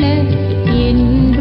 என்ன